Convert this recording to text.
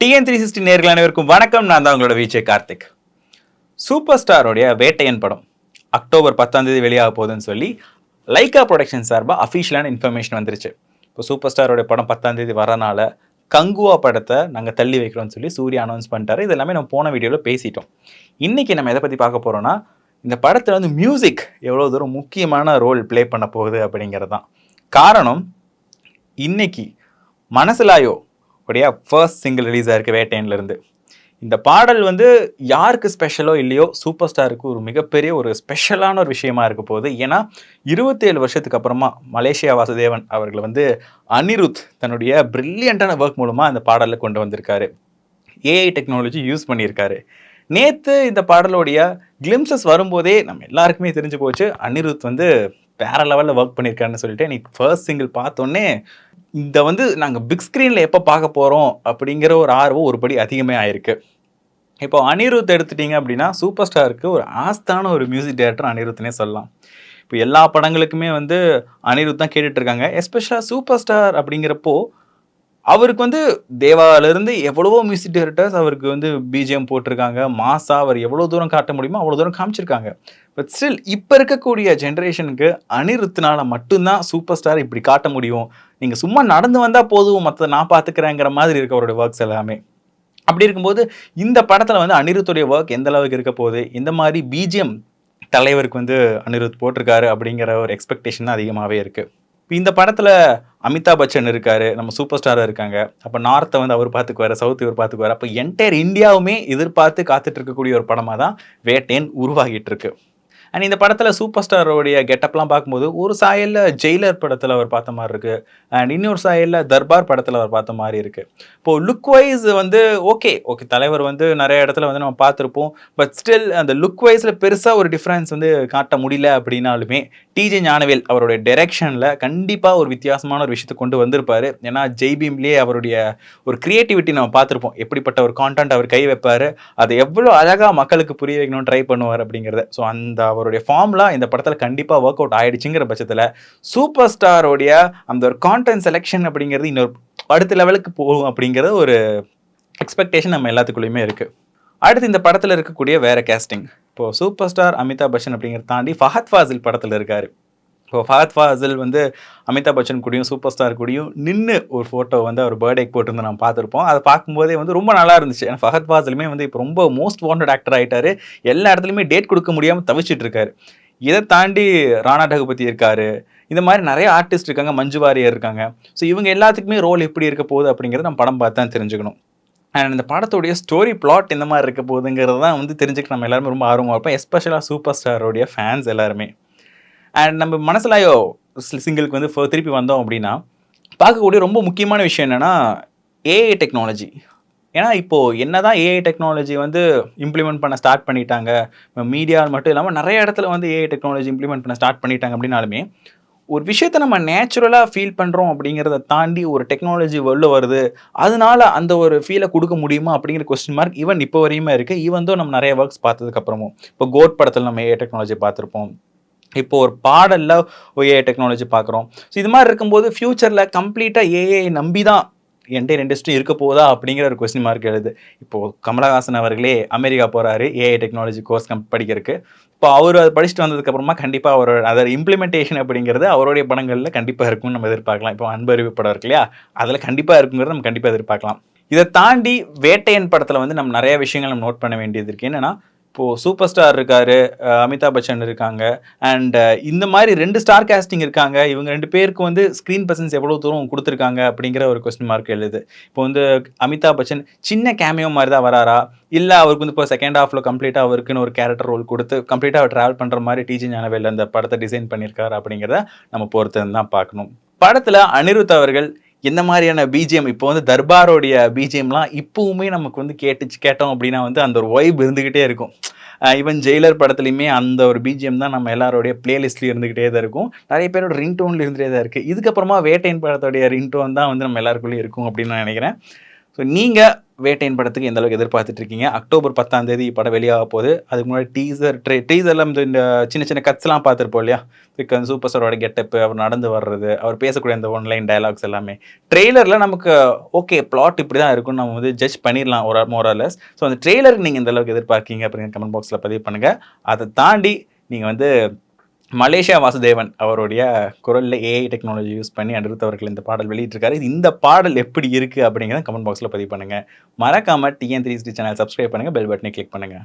TN three sixty நேர்கள் அனைவருக்கும் வணக்கம். நான் தான் உங்களோட விஜய் கார்த்திக். சூப்பர் ஸ்டாரோடைய வேட்டையன் படம் அக்டோபர் பத்தாம் தேதி வெளியாக போகுதுன்னு சொல்லி லைக்கா ப்ரொடக்ஷன் சார்பாக அஃபீஷியலான இன்ஃபர்மேஷன் வந்துருச்சு. இப்போ சூப்பர் ஸ்டாரோடைய படம் பத்தாம் தேதி வரனால கங்குவா படத்தை நாங்கள் தள்ளி வைக்கிறோம்னு சொல்லி சூர்யா அனௌன்ஸ் பண்ணிட்டாரு. இது எல்லாமே நம்ம போன வீடியோவில் பேசிட்டோம். இன்றைக்கி நம்ம எதை பற்றி பார்க்க போகிறோம்னா இந்த படத்தில் வந்து மியூசிக் எவ்வளோ தூரம் முக்கியமான ரோல் ப்ளே பண்ண போகுது அப்படிங்கிறது தான் காரணம் இன்னைக்கு மனசிலாயோ உடைய ஃபர்ஸ்ட் சிங்கிள் ரிலீஸ் ஆயிருக்கு வேட்டையன்லேருந்து இந்த பாடல் வந்து யாருக்கு ஸ்பெஷலோ இல்லையோ சூப்பர் ஸ்டாருக்கு ஒரு மிகப்பெரிய ஒரு ஸ்பெஷலான ஒரு விஷயமா இருக்க போகுது. ஏன்னா இருபத்தேழு வருஷத்துக்கு அப்புறமா மலேசியா வாசுதேவன் அவர்கள் வந்து அனிருத் தன்னுடைய பிரில்லியண்டான ஒர்க் மூலமாக அந்த பாடலை கொண்டு வந்திருக்காரு. ஏஐ டெக்னாலஜி யூஸ் பண்ணியிருக்காரு. நேற்று இந்த பாடலோடைய கிளிம்சஸ் வரும்போதே நம்ம எல்லாருக்குமே தெரிஞ்சு போச்சு. அனிருத் வந்து வேற லெவலில் ஒர்க் பண்ணியிருக்காருன்னு சொல்லிட்டு இன்னைக்கு ஃபர்ஸ்ட் சிங்கிள் பார்த்தோன்னே இந்த வந்து நாங்கள் பிக் ஸ்க்ரீனில் எப்போ பார்க்க போகிறோம் அப்படிங்கிற ஒரு ஆர்வம் ஒருபடி அதிகமே ஆயிருக்கு. இப்போ அனிருத் எடுத்துட்டீங்க அப்படின்னா சூப்பர் ஸ்டாருக்கு ஒரு ஆஸ்தான ஒரு மியூசிக் டைரக்டர் அனிருத்னே சொல்லலாம். இப்போ எல்லா படங்களுக்குமே வந்து அனிருத் தான் கேட்டுட்ருக்காங்க எஸ்பெஷலாக சூப்பர் ஸ்டார் அப்படிங்கிறப்போ அவருக்கு வந்து தேவாலேருந்து எவ்வளவோ மியூசிக் டைரக்டர்ஸ் அவருக்கு வந்து பிஜிஎம் போட்டிருக்காங்க. மாசா அவர் எவ்வளோ தூரம் காட்ட முடியுமோ அவ்வளோ தூரம் காமிச்சிருக்காங்க. பட் ஸ்டில் இப்போ இருக்கக்கூடிய ஜென்ரேஷனுக்கு அனிருத்தினால மட்டும்தான் சூப்பர் ஸ்டார் இப்படி காட்ட முடியும். நீங்கள் சும்மா நடந்து வந்தால் போதும் மற்ற நான் பார்த்துக்கிறேங்கிற மாதிரி இருக்க அவருடைய ஒர்க்ஸ் எல்லாமே. அப்படி இருக்கும்போது இந்த படத்தில் வந்து அனிருத்துடைய ஒர்க் எந்த அளவுக்கு இருக்க போகுது? இந்த மாதிரி பிஜிஎம் தலைவருக்கு வந்து அனிருத் போட்டிருக்காரு அப்படிங்கிற ஒரு எக்ஸ்பெக்டேஷன் தான் அதிகமாகவே இருக்குது இப்போ இந்த படத்தில் அமிதாப் பச்சன் இருக்காரு நம்ம சூப்பர் ஸ்டாராக இருக்காங்க. அப்போ நார்த்தை வந்து அவர் பார்த்துக்குவார் சவுத் இவர் பார்த்துக்குவார் அப்போ என்டையர் இந்தியாவுமே எதிர்பார்த்து காத்துட்டு இருக்கக்கூடிய ஒரு படமாக தான் வேட்டேன் உருவாகிட்டு இருக்கு. அண்ட் இந்த படத்தில் சூப்பர் ஸ்டாரோடைய கெட்டப்லாம் பார்க்கும்போது ஒரு சாயலில் ஜெயிலர் படத்தில் அவர் பார்த்த மாதிரி இருக்குது அண்ட் இன்னொரு சாயலில் தர்பார் படத்தில் அவர் பார்த்த மாதிரி இருக்குது இப்போது லுக் வைஸ் வந்து ஓகே ஓகே தலைவர் வந்து நிறைய இடத்துல வந்து நம்ம பார்த்துருப்போம். பட் ஸ்டில் அந்த லுக் வைஸில் பெருசாக ஒரு டிஃப்ரென்ஸ் வந்து காட்ட முடியல அப்படின்னாலுமே டிஜே ஞானவேல் அவருடைய டெரெக்ஷனில் கண்டிப்பாக ஒரு வித்தியாசமான ஒரு விஷயத்தை கொண்டு வந்திருப்பார். ஏன்னா ஜெய்பீம்லேயே அவருடைய ஒரு க்ரியேட்டிவிட்டி நம்ம பார்த்துருப்போம். எப்படிப்பட்ட ஒரு கான்டென்ட் அவர் கை வைப்பார் அதை எவ்வளோ அழகாக மக்களுக்கு புரிய வைக்கணும்னு ட்ரை பண்ணுவார் அப்படிங்கிறத. ஸோ அந்த அவருடைய ஃபார்ம்லாம் இந்த படத்தில் கண்டிப்பாக ஒர்க் அவுட் ஆயிடுச்சுங்கிற பட்சத்தில் சூப்பர் ஸ்டாரோடைய அந்த ஒரு கான்டென்ட் செலெக்ஷன் அப்படிங்கிறது இன்னொரு அடுத்த லெவலுக்கு போகும் அப்படிங்கிறது ஒரு எக்ஸ்பெக்டேஷன் நம்ம எல்லாத்துக்குள்ளேயுமே இருக்குது அடுத்து இந்த படத்தில் இருக்கக்கூடிய வேற கேஸ்டிங் இப்போது சூப்பர் ஸ்டார் அமிதாப் பச்சன் அப்படிங்கிறத தாண்டி ஃபஹத் ஃபாசில் படத்தில் இருக்கார். இப்போ ஃபஹத் ஃபாசில் வந்து அமிதாப் பச்சன் கூடயும் சூப்பர் ஸ்டார் கூடயும் நின்று ஒரு ஃபோட்டோ வந்து அவர் பர்த்டேக்கு போட்டிருந்து நான் பார்த்துருப்போம். அதை பார்க்கும்போதே வந்து ரொம்ப நல்லா இருந்துச்சு. ஏன்னா ஃபஹத் ஃபாசிலுமே வந்து இப்போ ரொம்ப மோஸ்ட் வாண்டட் ஆக்டர் ஆகிட்டாரு எல்லா இடத்துலையுமே டேட் கொடுக்க முடியாமல் தவிச்சிட்டு இருக்காரு. இதை தாண்டி ராணா டகுபதி இருக்காரு. இந்த மாதிரி நிறைய ஆர்டிஸ்ட் இருக்காங்க. மஞ்சு வாரியர் இருக்காங்க. ஸோ இவங்க எல்லாத்துக்குமே ரோல் எப்படி இருக்க போகுது அப்படிங்கிறத நம்ம படம் பார்த்து தான் தெரிஞ்சுக்கணும். அண்ட் இந்த படத்துடைய ஸ்டோரி பிளாட் இந்த மாதிரி இருக்க போகுதுங்கிறது தான் வந்து தெரிஞ்சுக்க நம்ம எல்லாருமே ரொம்ப ஆர்வமாக இருப்போம். எஸ்பெஷலாக சூப்பர் ஸ்டாரோடைய ஃபேன்ஸ் எல்லாருமே. அண்ட் நம்ம மனசுலாயோ சிங்கிளுக்கு வந்து திருப்பி வந்தோம் அப்படின்னா பார்க்கக்கூடிய ரொம்ப முக்கியமான விஷயம் என்னென்னா ஏஐ டெக்னாலஜி ஏன்னா இப்போது என்ன தான் ஏஐ டெக்னாலஜி வந்து இம்ப்ளிமெண்ட் பண்ண ஸ்டார்ட் பண்ணிட்டாங்க மீடியா மட்டும் இல்லாமல் நிறைய இடத்துல வந்து ஏஐ டெக்னாலஜி இம்ப்ளிமெண்ட் பண்ண ஸ்டார்ட் பண்ணிட்டாங்க அப்படின்னாலுமே ஒரு விஷயத்தை நம்ம நேச்சுரலாக ஃபீல் பண்ணுறோம் அப்படிங்கிறத தாண்டி ஒரு டெக்னாலஜி வெளில வருது அதனால அந்த ஒரு ஃபீலை கொடுக்க முடியுமா அப்படிங்கிற கொஸ்டின் மார்க் ஈவன் இப்போ வரையுமே இருக்குது ஈவன் தான் நம்ம நிறைய ஒர்க்ஸ் பார்த்ததுக்கப்புறமும் இப்போ கோட் படத்தில் நம்ம ஏ டெக்னாலஜி பார்த்துருப்போம். இப்போ ஒரு பாடலில் ஏஐ டெக்னாலஜி பார்க்குறோம். ஸோ இது மாதிரி இருக்கும்போது ஃப்யூச்சரில் கம்ப்ளீட்டாக ஏஐ நம்பி தான் என்டையர் இண்டஸ்ட்ரி இருக்க போதா அப்படிங்கிற ஒரு கொஸ்டின் மார்க் எழுது. இப்போது கமலஹாசன் அவர்களே அமெரிக்கா போகிறாரு ஏஐ டெக்னாலஜி கோர்ஸ் கம் படிக்கிறதுக்கு. இப்போ அவர் அதை படிச்சுட்டு வந்ததுக்கப்புறமா கண்டிப்பாக அவரோட அதோட இம்ப்ளிமெண்டேஷன் அப்படிங்கிறது அவருடைய படங்களில் கண்டிப்பாக இருக்கும்னு நம்ம எதிர்பார்க்கலாம். இப்போ அன்பறிவு படம் இருக்கு இல்லையா? அதில் கண்டிப்பாக இருக்குங்கிறத நம்ம கண்டிப்பாக எதிர்பார்க்கலாம். இதை தாண்டி வேட்டையன் படத்தில் வந்து நம்ம நிறைய விஷயங்கள் நம்ம நோட் பண்ண வேண்டியது இருக்குது என்னென்னா இப்போது சூப்பர் ஸ்டார் இருக்காரு அமிதாப் பச்சன் இருக்காங்க. அண்ட் இந்த மாதிரி ரெண்டு ஸ்டார் கேஸ்டிங் இருக்காங்க. இவங்க ரெண்டு பேருக்கு வந்து ஸ்க்ரீன் பர்சன்ஸ் எவ்வளோ தூரம் கொடுத்துருக்காங்க அப்படிங்கிற ஒரு கொஸ்டின் மார்க் எழுது. இப்போ வந்து அமிதாப் பச்சன் சின்ன கேமியோ மாதிரி தான் வராரா? இல்லை அவருக்கு வந்து இப்போ செகண்ட் ஹாஃபில் கம்ப்ளீட்டாக அவருக்குன்னு ஒரு கேரக்டர் ரோல் கொடுத்து கம்ப்ளீட்டாக அவர் ட்ராவல் பண்ணுற மாதிரி டிஜி ஞானவேல் அந்த படத்தை டிசைன் பண்ணியிருக்காரு அப்படிங்கிறத நம்ம பொறுத்து தான் பார்க்கணும். படத்தில் அனிருத் அவர்கள் எந்த மாதிரியான பிஜிஎம் இப்போ வந்து தர்பாரோடைய பிஜிஎம்லாம் இப்போவுமே நமக்கு வந்து கேட்டுச்சு கேட்டோம் அப்படின்னா வந்து அந்த ஒரு வைப் இருந்துக்கிட்டே இருக்கும். ஈவன் ஜெயிலர் படத்துலையுமே அந்த ஒரு பிஜிஎம் தான் நம்ம எல்லாருடைய பிளேலிஸ்ட்லேயும் இருந்துக்கிட்டே தான் இருக்கும். நிறைய பேரோட ரிங் டோன்ல இருந்துகிட்டே தான் இருக்குது இதுக்கப்புறமா வேட்டையின் படத்தோடைய ரிங் டோன் தான் வந்து நம்ம எல்லாருக்குள்ளேயும் இருக்கும் அப்படின்னு நான் நினைக்கிறேன். ஸோ நீங்கள் வேட்டையின் படத்துக்கு எந்த அளவுக்கு எதிர்பார்த்துட்டு இருக்கீங்க அக்டோபர் பத்தாம் தேதி படம் வெளியாக போகுது. அதுக்கு முன்னாடி டீசர் ட்ரே டீசர்லாம் இந்த சின்ன சின்ன கட்ஸ்லாம் பார்த்துருப்போம் இல்லையா? இப்போ சூப்பர் ஸ்டாரோட கெட்டப்பு அவர் நடந்து வர்றது அவர் பேசக்கூடிய அந்த ஒன்லைன் டயலாக்ஸ் எல்லாமே. ட்ரெய்லரில் நமக்கு ஓகே பிளாட் இப்படி தான் இருக்கும்னு நம்ம வந்து ஜட்ஜ் பண்ணிடலாம் ஒரு மோரலஸ் ஸோ அந்த ட்ரெய்லருக்கு நீங்கள் எந்த அளவுக்கு எதிர்பார்க்கீங்க அப்படிங்கிற கமெண்ட் பாக்ஸில் பதிவு பண்ணுங்கள் அதை தாண்டி நீங்கள் வந்து மலேசியா வாசுதேவன் அவருடைய குரலில் ஏஐ டெக்னாலஜி யூஸ் பண்ணி அனிருத் அவர்கள் இந்த பாடல் வெளியிட்டிருக்காரு. இந்த பாடல் எப்படி இருக்குது அப்படிங்கிறத கமெண்ட் பாக்ஸில் பதிவு பண்ணுங்கள் மறக்காமல் டிஎன் த்ரீ சேனல் சப்ஸ்கிரைப் பண்ணுங்கள் பெல் பட்டனை கிளிக் பண்ணுங்கள்